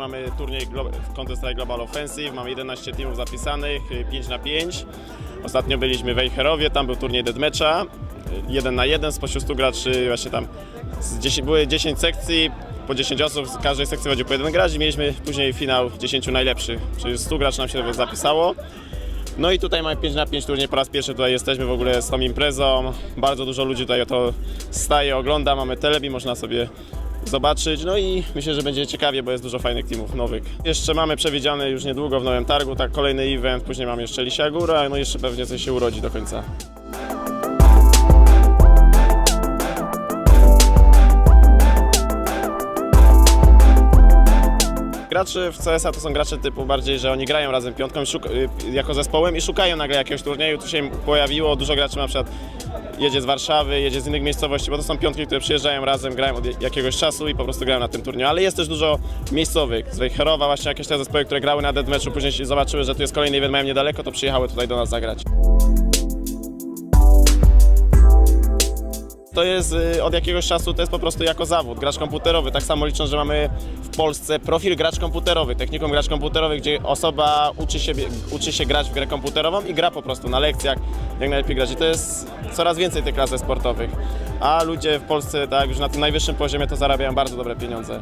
mamy turniej w Counter-Strike Global Offensive, mamy 11 teamów zapisanych, 5 na 5. Ostatnio byliśmy w Ejherowie, tam był turniej deathmatcha, 1 na 1, spośród 100 graczy właśnie tam z 10, były 10 sekcji, po 10 osób, z każdej sekcji chodził po jeden gracz i mieliśmy później finał 10 najlepszych, czyli 100 graczy nam się zapisało. No i tutaj mamy 5 na 5 turniej, po raz pierwszy tutaj jesteśmy w ogóle z tą imprezą. Bardzo dużo ludzi tutaj o to staje, ogląda, mamy telebi, można sobie zobaczyć. No i myślę, że będzie ciekawie, bo jest dużo fajnych teamów nowych. Jeszcze mamy przewidziane już niedługo w Nowym Targu, tak kolejny event, później mamy jeszcze Lisia Góra, no jeszcze pewnie coś się urodzi do końca. Gracze w CSA to są gracze typu bardziej, że oni grają razem piątką y, jako zespołem i szukają nagle jakiegoś turnieju. Tu się pojawiło dużo graczy na przykład jedzie z Warszawy, jedzie z innych miejscowości, bo to są piątki, które przyjeżdżają razem, grają od jakiegoś czasu i po prostu grają na tym turnieju. Ale jest też dużo miejscowych, z Wejherowa, właśnie jakieś te zespoły, które grały na deathmatchu, później się zobaczyły, że tu jest kolejny event, mają niedaleko, to przyjechały tutaj do nas zagrać. To jest y, od jakiegoś czasu, to jest po prostu jako zawód, gracz komputerowy. Tak samo licząc, że mamy w Polsce profil gracz komputerowy, technikum gracz komputerowy, gdzie osoba uczy się, uczy się grać w grę komputerową i gra po prostu na lekcjach, jak najlepiej grać. I to jest coraz więcej tych klas sportowych. A ludzie w Polsce, tak już na tym najwyższym poziomie, to zarabiają bardzo dobre pieniądze.